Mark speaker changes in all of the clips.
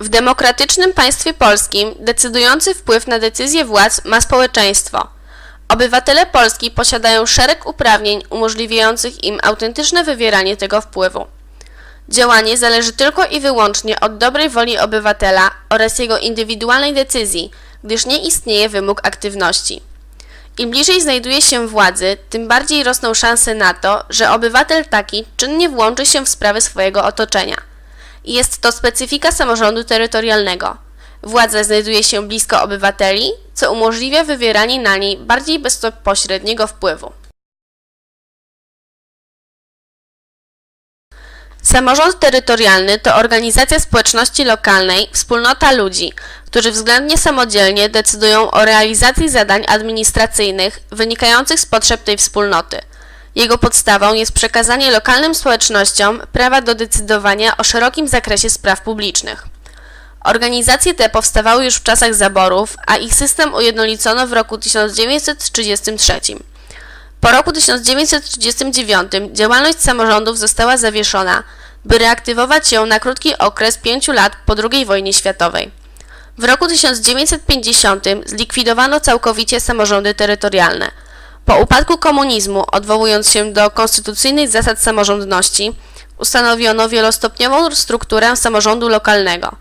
Speaker 1: W demokratycznym państwie polskim decydujący wpływ na decyzje władz ma społeczeństwo. Obywatele Polski posiadają szereg uprawnień umożliwiających im autentyczne wywieranie tego wpływu. Działanie zależy tylko i wyłącznie od dobrej woli obywatela oraz jego indywidualnej decyzji, gdyż nie istnieje wymóg aktywności. Im bliżej znajduje się władzy, tym bardziej rosną szanse na to, że obywatel taki czynnie włączy się w sprawy swojego otoczenia. Jest to specyfika samorządu terytorialnego. Władza znajduje się blisko obywateli, co umożliwia wywieranie na niej bardziej bezpośredniego wpływu. Samorząd terytorialny to organizacja społeczności lokalnej, wspólnota ludzi, którzy względnie samodzielnie decydują o realizacji zadań administracyjnych wynikających z potrzeb tej wspólnoty. Jego podstawą jest przekazanie lokalnym społecznościom prawa do decydowania o szerokim zakresie spraw publicznych. Organizacje te powstawały już w czasach zaborów, a ich system ujednolicono w roku 1933. Po roku 1939 działalność samorządów została zawieszona, by reaktywować ją na krótki okres pięciu lat po II wojnie światowej. W roku 1950 zlikwidowano całkowicie samorządy terytorialne. Po upadku komunizmu, odwołując się do konstytucyjnych zasad samorządności, ustanowiono wielostopniową strukturę samorządu lokalnego.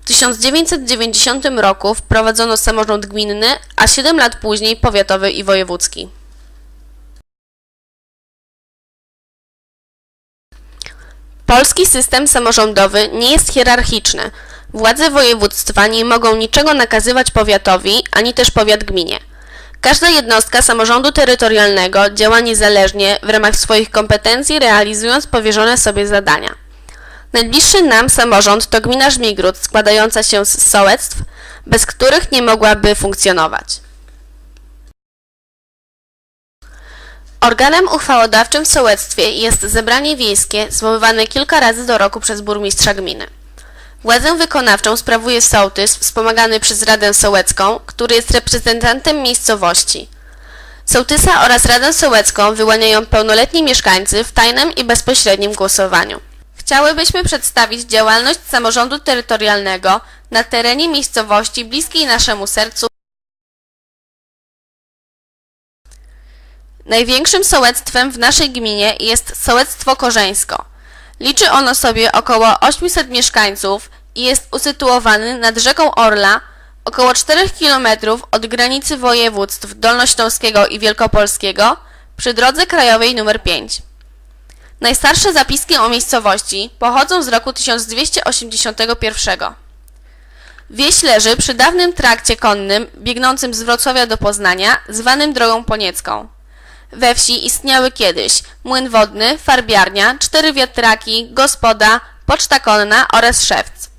Speaker 1: W 1990 roku wprowadzono samorząd gminny, a 7 lat później powiatowy i wojewódzki. Polski system samorządowy nie jest hierarchiczny. Władze województwa nie mogą niczego nakazywać powiatowi, ani też powiat gminie. Każda jednostka samorządu terytorialnego działa niezależnie w ramach swoich kompetencji, realizując powierzone sobie zadania. Najbliższy nam samorząd to gmina Żmigród, składająca się z sołectw, bez których nie mogłaby funkcjonować. Organem uchwałodawczym w sołectwie jest zebranie wiejskie, zwoływane kilka razy do roku przez burmistrza gminy. Władzę wykonawczą sprawuje sołtys, wspomagany przez Radę Sołecką, który jest reprezentantem miejscowości. Sołtysa oraz Radę Sołecką wyłaniają pełnoletni mieszkańcy w tajnym i bezpośrednim głosowaniu. Chciałybyśmy przedstawić działalność samorządu terytorialnego na terenie miejscowości bliskiej naszemu sercu Największym sołectwem w naszej gminie jest sołectwo Korzeńsko. Liczy ono sobie około 800 mieszkańców i jest usytuowany nad rzeką Orla, około 4 km od granicy województw dolnośląskiego i wielkopolskiego przy drodze krajowej nr 5. Najstarsze zapiski o miejscowości pochodzą z roku 1281. Wieś leży przy dawnym trakcie konnym biegnącym z Wrocławia do Poznania, zwanym drogą poniecką. We wsi istniały kiedyś młyn wodny, farbiarnia, cztery wiatraki, gospoda, poczta konna oraz szewc.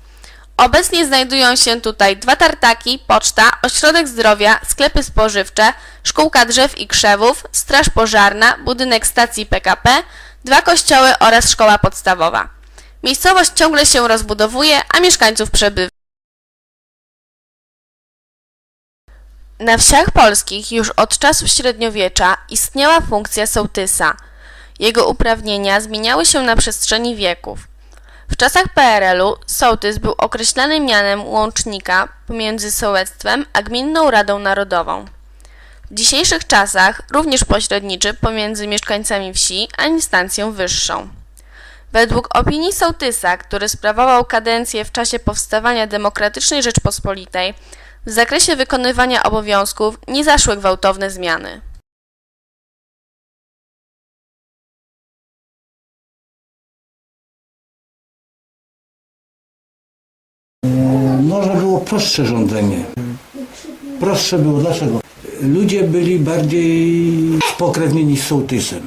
Speaker 1: Obecnie znajdują się tutaj dwa tartaki, poczta, ośrodek zdrowia, sklepy spożywcze, szkółka drzew i krzewów, straż pożarna, budynek stacji PKP, dwa kościoły oraz szkoła podstawowa. Miejscowość ciągle się rozbudowuje, a mieszkańców przebywa. Na wsiach polskich już od czasów średniowiecza istniała funkcja sołtysa. Jego uprawnienia zmieniały się na przestrzeni wieków. W czasach PRL-u sołtys był określany mianem łącznika pomiędzy sołectwem a Gminną Radą Narodową. W dzisiejszych czasach również pośredniczy pomiędzy mieszkańcami wsi a instancją wyższą. Według opinii sołtysa, który sprawował kadencję w czasie powstawania demokratycznej Rzeczpospolitej, w zakresie wykonywania obowiązków nie zaszły gwałtowne zmiany.
Speaker 2: Może było prostsze rządzenie. Prostsze było dlaczego? Ludzie byli bardziej spokrewnieni z sołtysem.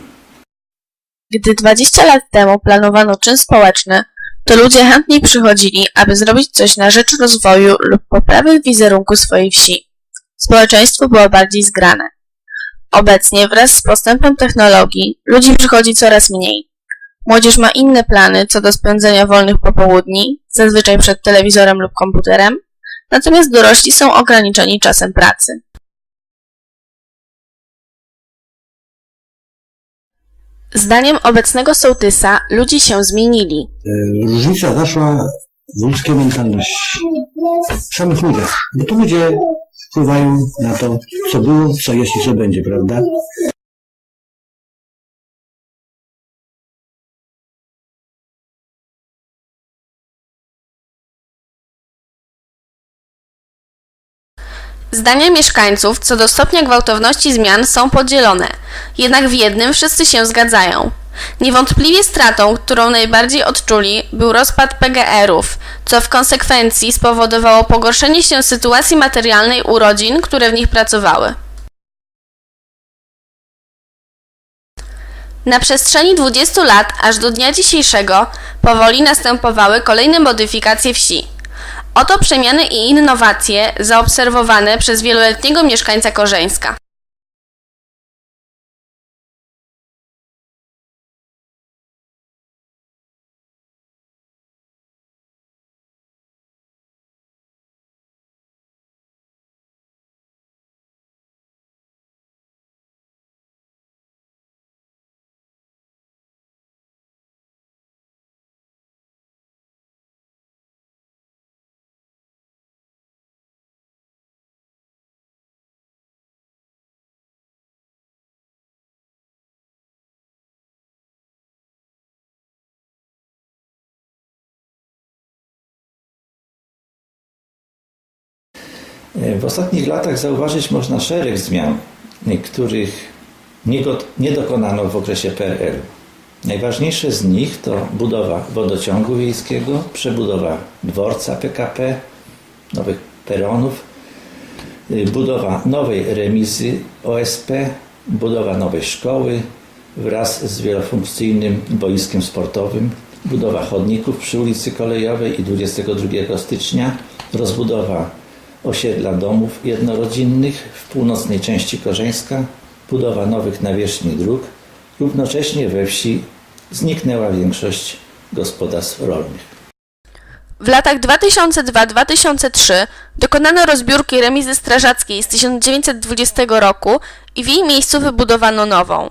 Speaker 1: Gdy 20 lat temu planowano czyn społeczny, to ludzie chętniej przychodzili, aby zrobić coś na rzecz rozwoju lub poprawy wizerunku swojej wsi. Społeczeństwo było bardziej zgrane. Obecnie wraz z postępem technologii ludzi przychodzi coraz mniej. Młodzież ma inne plany co do spędzenia wolnych popołudni, zazwyczaj przed telewizorem lub komputerem, natomiast dorośli są ograniczeni czasem pracy. Zdaniem obecnego sołtysa ludzie się zmienili.
Speaker 2: E, Różnica zaszła w ludzkiej mentalności. W samych ludziach. Bo to ludzie wpływają na to, co było, co jest i co będzie, prawda?
Speaker 1: Zdania mieszkańców co do stopnia gwałtowności zmian są podzielone, jednak w jednym wszyscy się zgadzają. Niewątpliwie stratą, którą najbardziej odczuli, był rozpad PGR-ów, co w konsekwencji spowodowało pogorszenie się sytuacji materialnej u rodzin, które w nich pracowały. Na przestrzeni 20 lat, aż do dnia dzisiejszego, powoli następowały kolejne modyfikacje wsi. Oto przemiany i innowacje zaobserwowane przez wieloletniego mieszkańca Korzeńska.
Speaker 3: W ostatnich latach zauważyć można szereg zmian, których nie, nie dokonano w okresie PRL. Najważniejsze z nich to budowa wodociągu wiejskiego, przebudowa dworca PKP, nowych peronów, y, budowa nowej remizy OSP, budowa nowej szkoły wraz z wielofunkcyjnym boiskiem sportowym, budowa chodników przy ulicy Kolejowej i 22 stycznia, rozbudowa osiedla domów jednorodzinnych w północnej części Korzeńska, budowa nowych nawierzchni dróg. Równocześnie we wsi zniknęła większość gospodarstw rolnych.
Speaker 1: W latach 2002-2003 dokonano rozbiórki remizy strażackiej z 1920 roku i w jej miejscu wybudowano nową.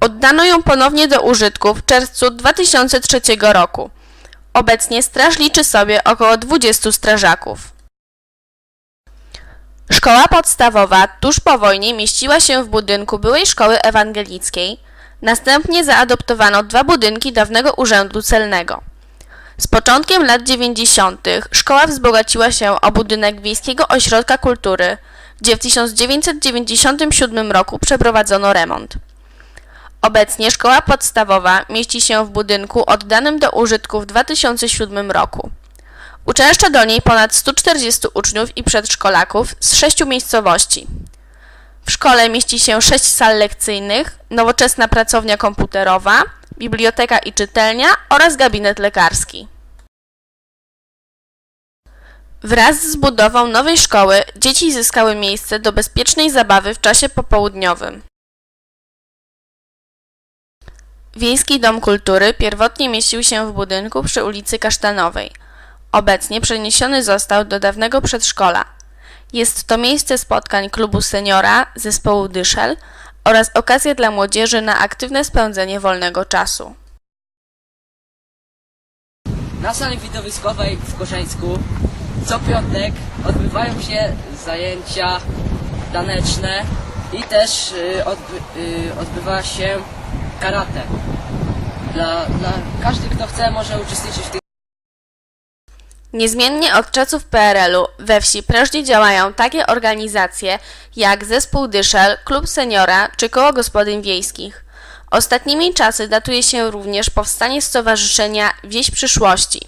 Speaker 1: Oddano ją ponownie do użytku w czerwcu 2003 roku. Obecnie straż liczy sobie około 20 strażaków. Szkoła podstawowa tuż po wojnie mieściła się w budynku byłej szkoły ewangelickiej. Następnie zaadoptowano dwa budynki dawnego urzędu celnego. Z początkiem lat 90. szkoła wzbogaciła się o budynek Wiejskiego Ośrodka Kultury, gdzie w 1997 roku przeprowadzono remont. Obecnie szkoła podstawowa mieści się w budynku oddanym do użytku w 2007 roku. Uczęszcza do niej ponad 140 uczniów i przedszkolaków z sześciu miejscowości. W szkole mieści się sześć sal lekcyjnych, nowoczesna pracownia komputerowa, biblioteka i czytelnia oraz gabinet lekarski. Wraz z budową nowej szkoły dzieci zyskały miejsce do bezpiecznej zabawy w czasie popołudniowym. Wiejski Dom Kultury pierwotnie mieścił się w budynku przy ulicy Kasztanowej. Obecnie przeniesiony został do dawnego przedszkola. Jest to miejsce spotkań klubu seniora, zespołu Dyszel oraz okazja dla młodzieży na aktywne spędzenie wolnego czasu.
Speaker 4: Na sali widowiskowej w Korzeńsku co piątek odbywają się zajęcia taneczne i też y, odby, y, odbywa się karate. Dla, dla każdy, kto chce, może uczestniczyć w tych
Speaker 1: Niezmiennie od czasów PRL-u we wsi prężnie działają takie organizacje jak Zespół Dyszel, Klub Seniora czy Koło Gospodyń Wiejskich. Ostatnimi czasy datuje się również powstanie Stowarzyszenia Wieś Przyszłości.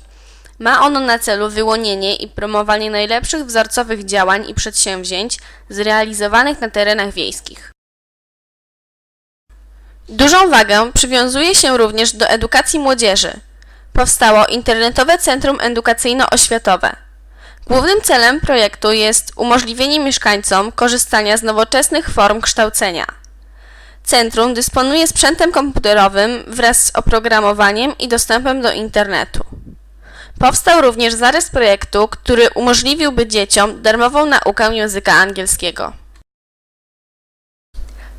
Speaker 1: Ma ono na celu wyłonienie i promowanie najlepszych wzorcowych działań i przedsięwzięć zrealizowanych na terenach wiejskich. Dużą wagę przywiązuje się również do edukacji młodzieży. Powstało Internetowe Centrum Edukacyjno-Oświatowe. Głównym celem projektu jest umożliwienie mieszkańcom korzystania z nowoczesnych form kształcenia. Centrum dysponuje sprzętem komputerowym wraz z oprogramowaniem i dostępem do internetu. Powstał również zarys projektu, który umożliwiłby dzieciom darmową naukę języka angielskiego.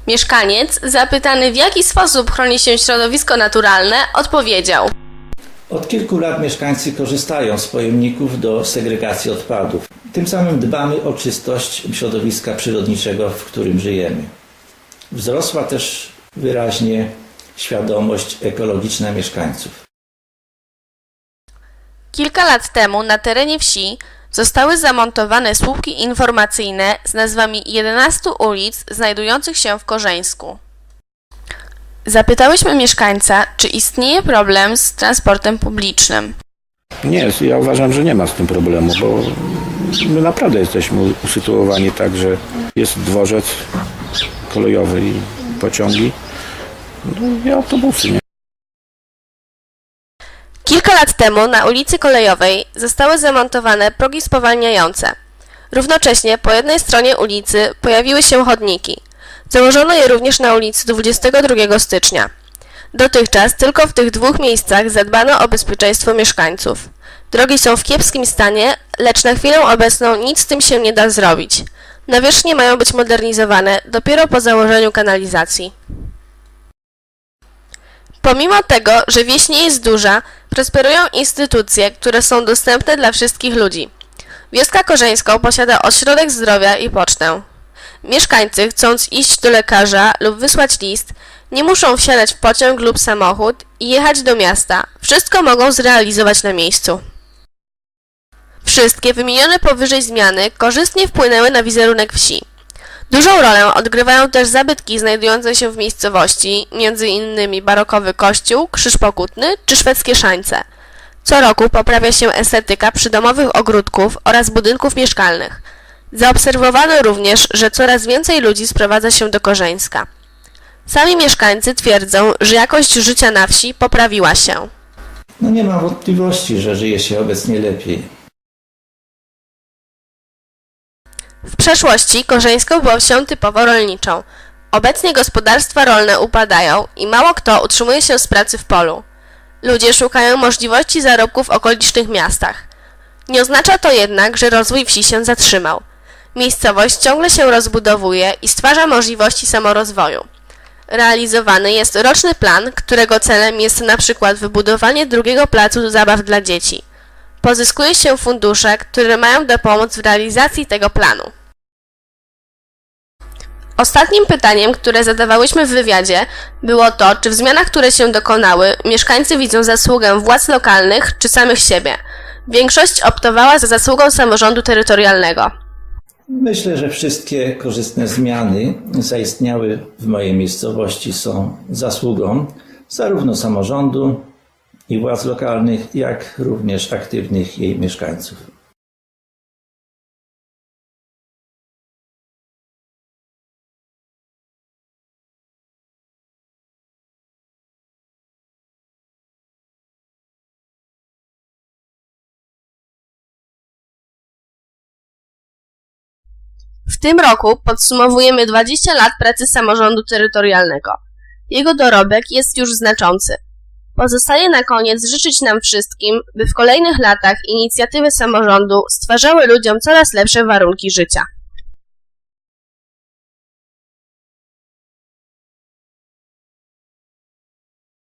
Speaker 1: Mieszkaniec, zapytany w jaki sposób chroni się środowisko naturalne, odpowiedział:
Speaker 3: Od kilku lat mieszkańcy korzystają z pojemników do segregacji odpadów. Tym samym dbamy o czystość środowiska przyrodniczego, w którym żyjemy. Wzrosła też wyraźnie świadomość ekologiczna mieszkańców.
Speaker 1: Kilka lat temu na terenie wsi zostały zamontowane słupki informacyjne z nazwami 11 ulic znajdujących się w Korzeńsku. Zapytałyśmy mieszkańca, czy istnieje problem z transportem publicznym.
Speaker 5: Nie, ja uważam, że nie ma z tym problemu, bo my naprawdę jesteśmy usytuowani tak, że jest dworzec kolejowy i pociągi no i autobusy. Nie?
Speaker 1: Kilka lat temu na ulicy Kolejowej zostały zamontowane progi spowalniające. Równocześnie po jednej stronie ulicy pojawiły się chodniki. Założono je również na ulicy 22 stycznia. Dotychczas tylko w tych dwóch miejscach zadbano o bezpieczeństwo mieszkańców. Drogi są w kiepskim stanie, lecz na chwilę obecną nic z tym się nie da zrobić. Nawierzchnie mają być modernizowane dopiero po założeniu kanalizacji. Pomimo tego, że wieś nie jest duża, prosperują instytucje, które są dostępne dla wszystkich ludzi. Wioska Korzeńską posiada ośrodek zdrowia i pocztę. Mieszkańcy, chcąc iść do lekarza lub wysłać list, nie muszą wsiadać w pociąg lub samochód i jechać do miasta. Wszystko mogą zrealizować na miejscu. Wszystkie wymienione powyżej zmiany korzystnie wpłynęły na wizerunek wsi. Dużą rolę odgrywają też zabytki znajdujące się w miejscowości, m.in. barokowy kościół, krzyż pokutny czy szwedzkie szańce. Co roku poprawia się estetyka przydomowych ogródków oraz budynków mieszkalnych. Zaobserwowano również, że coraz więcej ludzi sprowadza się do Korzeńska. Sami mieszkańcy twierdzą, że jakość życia na wsi poprawiła się.
Speaker 3: No nie ma wątpliwości, że żyje się obecnie lepiej.
Speaker 1: W przeszłości Korzeńsko było wsią typowo rolniczą. Obecnie gospodarstwa rolne upadają i mało kto utrzymuje się z pracy w polu. Ludzie szukają możliwości zarobków w okolicznych miastach. Nie oznacza to jednak, że rozwój wsi się zatrzymał. Miejscowość ciągle się rozbudowuje i stwarza możliwości samorozwoju. Realizowany jest roczny plan, którego celem jest na przykład wybudowanie drugiego placu zabaw dla dzieci. Pozyskuje się fundusze, które mają dopomóc w realizacji tego planu. Ostatnim pytaniem, które zadawałyśmy w wywiadzie, było to, czy w zmianach, które się dokonały, mieszkańcy widzą zasługę władz lokalnych czy samych siebie. Większość optowała za zasługą samorządu terytorialnego.
Speaker 3: Myślę, że wszystkie korzystne zmiany zaistniałe w mojej miejscowości są zasługą zarówno samorządu i władz lokalnych, jak również aktywnych jej mieszkańców.
Speaker 1: W tym roku podsumowujemy 20 lat pracy samorządu terytorialnego. Jego dorobek jest już znaczący. Pozostaje na koniec życzyć nam wszystkim, by w kolejnych latach inicjatywy samorządu stwarzały ludziom coraz lepsze warunki życia.